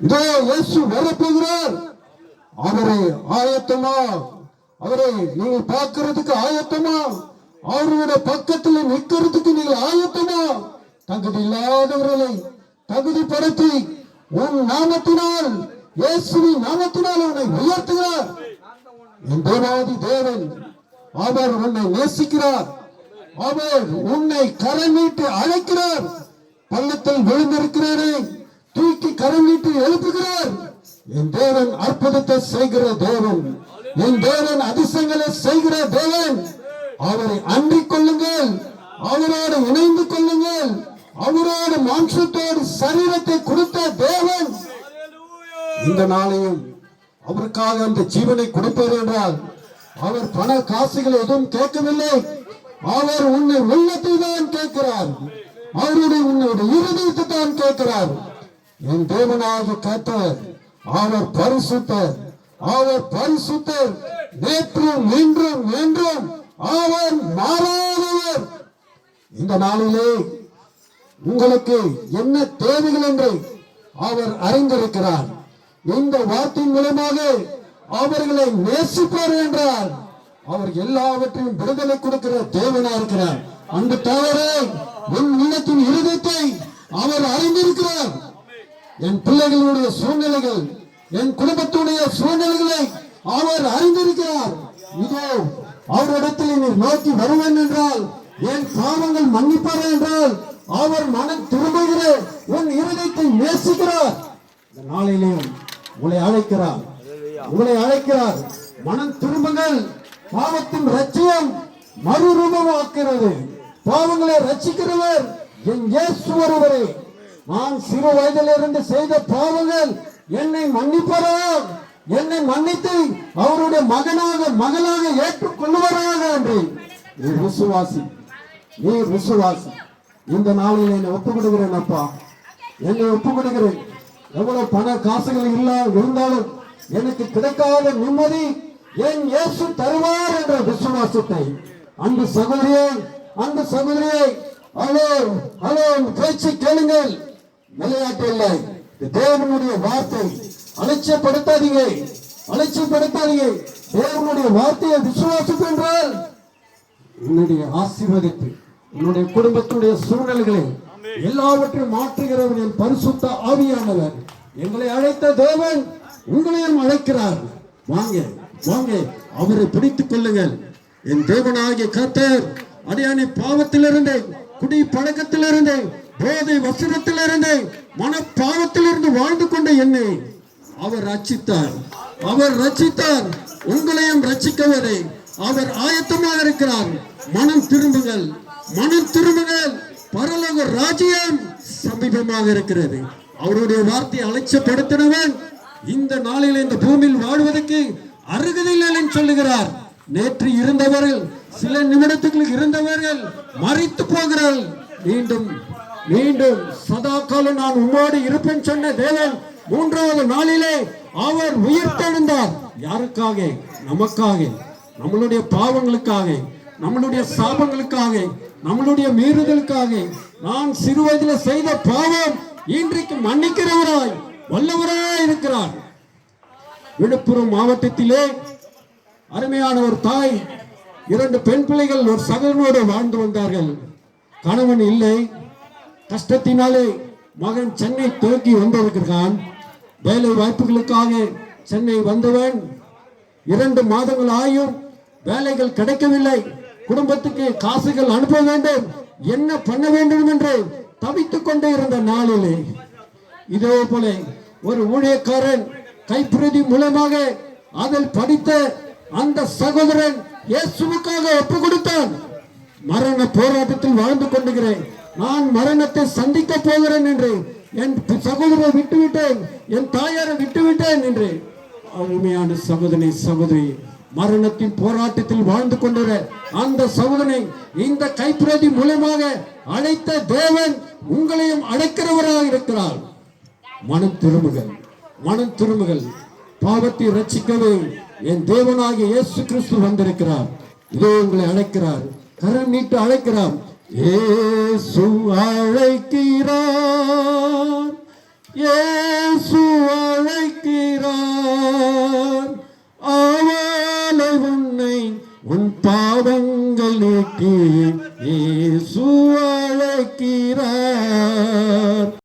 இதோ இயேசு வரப்போகிறார். அவரை ஆயத்தமா அவரை நீங்கள் பார்க்கறதுக்கு ஆயத்தமா அவருடைய பக்கத்தில் நிற்கிறதுக்கு நீங்கள் ஆயத்தமா தகுதி இல்லாதவர்களை தகுதி படுத்தி உன் நாமத்தினால் இயேசுவின் நாமத்தினால் உன்னை உயர்த்துகிறார். என் தேவாதி தேவன் அவர் உன்னை நேசிக்கிறார். அவர் உன்னை கரை நீட்டு அழைக்கிறார். பள்ளத்தில் விழுந்திருக்கிறாரே தூக்கி கரங்கிட்டு எழுப்புகிறார். என் தேவன் அற்புதத்தை செய்கிற தேவன். என் தேவன் அதிசயங்களை செய்கிற தேவன். அவரை அன்றி கொள்ளுங்கள். அவரோடு இணைந்து கொள்ளுங்கள். அவரோடு மாம்சத்தோடு சரீரத்தை கொடுத்த தேவன். இந்த நாளையும் அவருக்காக அந்த ஜீவனை கொடுப்பது என்றால் அவர் பண காசுகள் எதுவும் கேட்கவில்லை. அவர் உன்னை உள்ளத்தை தான் கேட்கிறார். அவருடைய உன்னுடைய இருதயத்தை தான் கேட்கிறார். என் தேவனாக கேட்டவர் அவர் பரிசுத்தர் அவர் பரிசுத்தர். நேற்றும் இன்றும் என்றும் அவர் மாறாதவர். இந்த நாளிலே உங்களுக்கு என்ன தேவைகள் என்று அவர் அறிந்திருக்கிறார். இந்த வார்த்தையின் மூலமாக அவர்களை நேசிப்பார் என்றார். அவர் எல்லாவற்றையும் விடுதலை கொடுக்கிற தேவனா இருக்கிறார் அந்த தவறு என் உள்ளத்தின் இருதயத்தை அவர் அறிந்திருக்கிறார். என் பிள்ளைகளுடைய சூழ்நிலைகள் என் குடும்பத்துடைய சூழ்நிலைகளை அவர் அறிந்திருக்கிறார். இதோ அவரிடத்தில் நீ நோக்கி வருவேன் என்றால் என் பாவங்கள் மன்னிப்பார் என்றால் அவர் மனம் திரும்புகிற உன் இருதயத்தை நேசிக்கிறார். இந்த நாளிலேயும் உங்களை அழைக்கிறார். உங்களை அழைக்கிறார். மனம் திரும்புங்கள். பாவத்தின் ரட்சியம் மறுரூபமாக்கிறது. பாவங்களை ரட்சிக்கிறவர் என் இயேசு ஒருவரே. நான் சிறு வயதிலிருந்து செய்த பாவங்கள் என்னை மன்னிப்பாரா என்னை மன்னித்து அவருடைய மகனாக மகளாக ஏற்றுக்கொள்வாராக என்று. நீ விசுவாசி நீ விசுவாசி. இந்த நாளில் என்னை ஒப்பு கொடுக்கிறேன் அப்பா. என்னை ஒப்பு கொடுக்கிறேன் எவ்வளவு பண காசுகள் இல்ல இருந்தாலும் எனக்கு கிடைக்காத நிம்மதி என் இயேசு தருவார் என்ற விசுவாசத்தை. அன்பு சகோதரியே அன்பு சகோதரியே ஹலோ ஹலோ பேச்சு கேளுங்கள். விளையாட்டு இல்லை. தேவனுடைய வார்த்தை. அலட்சியப்படுத்தாதீங்க. அலட்சியப்படுத்தாதீங்க. தேவனுடைய வார்த்தையை விசுவாசிப்பு என்றால் உன்னுடைய ஆசீர்வதிப்பு உன்னுடைய குடும்பத்துடைய சூழ்நிலைகளை எல்லாவற்றையும் மாற்றுகிறவர் என் பரிசுத்த ஆவியானவர். எங்களை அழைத்த தேவன் உங்களையும் அழைக்கிறார். வாங்க வாங்க அவரை பிடித்துக் கொள்ளுங்கள். என் தேவனாகிய கத்தர் அடியானை பாவத்திலிருந்து குடி பழக்கத்திலிருந்து போதை வசனத்திலிருந்து மனப்பாவத்திலிருந்து வாழ்ந்து கொண்ட என்னை அவர் ரச்சித்தார் அவர் ரச்சித்தார் உங்களையும் ரட்சிக்கவரே. அவர் ஆயத்தமாக இருக்கிறார். மனம் திரும்புங்கள். மனம் திரும்புங்கள். பரலோக ராஜ்யம் சமீபமாக இருக்கிறது. அவருடைய வார்த்தையை அலட்சியப்படுத்தினவன் இந்த நாளில் இந்த பூமியில் வாழ்வதற்கு அருகதையில் சொல்லுகிறார். நேற்று இருந்தவர்கள் சில நிமிடத்துக்கு இருந்தவர்கள் மறித்து போகிறார்கள். மீண்டும் மீண்டும் சதா காலம் நான் உன்னோடு இருப்பேன் சொன்ன தேவன் மூன்றாவது நாளிலே அவர் உயிர்த்தெழுந்தார். யாருக்காக? நமக்காக. நம்மளுடைய பாவங்களுக்காக. நம்மளுடைய சாபங்களுக்காக. நம்மளுடைய மீறுதலுக்காக. நான் சிறு வயதில் செய்த பாவம் இன்றைக்கு மன்னிக்கிறவராய் வல்லவராய் இருக்கிறார். விழுப்புரம் மாவட்டத்திலே அருமையான ஒரு தாய் இரண்டு பெண் பிள்ளைகள் ஒரு சகனோடு வாழ்ந்து வந்தார்கள். கணவன் இல்லை கஷ்டத்தினாலே மகன் சென்னை துவக்கி வந்திருக்கிறான். வேலை வாய்ப்புகளுக்காக சென்னை வந்தவன். இரண்டு மாதங்கள் ஆயும் வேலைகள் கிடைக்கவில்லை. குடும்பத்துக்கு காசுகள் அனுப்ப வேண்டும். என்ன பண்ண வேண்டும் என்று தவித்துக் கொண்டே இருந்த நாளிலே. இதே போல ஒரு ஊழியக்காரன் கைப்பிரதி மூலமாக அதில் படித்த அந்த சகோதரன் இயேசுவுக்காக ஒப்பு கொடுத்தான். மரண போராட்டத்தில் வாழ்ந்து கொண்டுகிறேன் நான் மரணத்தை சந்திக்க போகிறேன் என்று என் சகோதரரை விட்டுவிட்டேன் என் தாயாரை விட்டுவிட்டேன் என்று உண்மையான சகோதரி சகோதரி மரணத்தின் போராட்டத்தில் வாழ்ந்து கொண்டிருந்த அந்த சகோதரனை இந்த கைப்பிரதி மூலமாக அழைத்த தேவன் உங்களையும் அழைக்கிறவராக இருக்கிறார். மனம் திரும்புகள் மனம் திரும்புகள் பாவத்தை ரட்சிக்கவே என் தேவனாகிய இயேசு கிறிஸ்து வந்திருக்கிறார். இதோ உங்களை அழைக்கிறார் கரம் நீட்டு அழைக்கிறார். ஏசு அழைக்கிறார். ஏசு அழைக்கிறார். ஆவாலை உன்னை உன் பாதங்கள் நீக்கி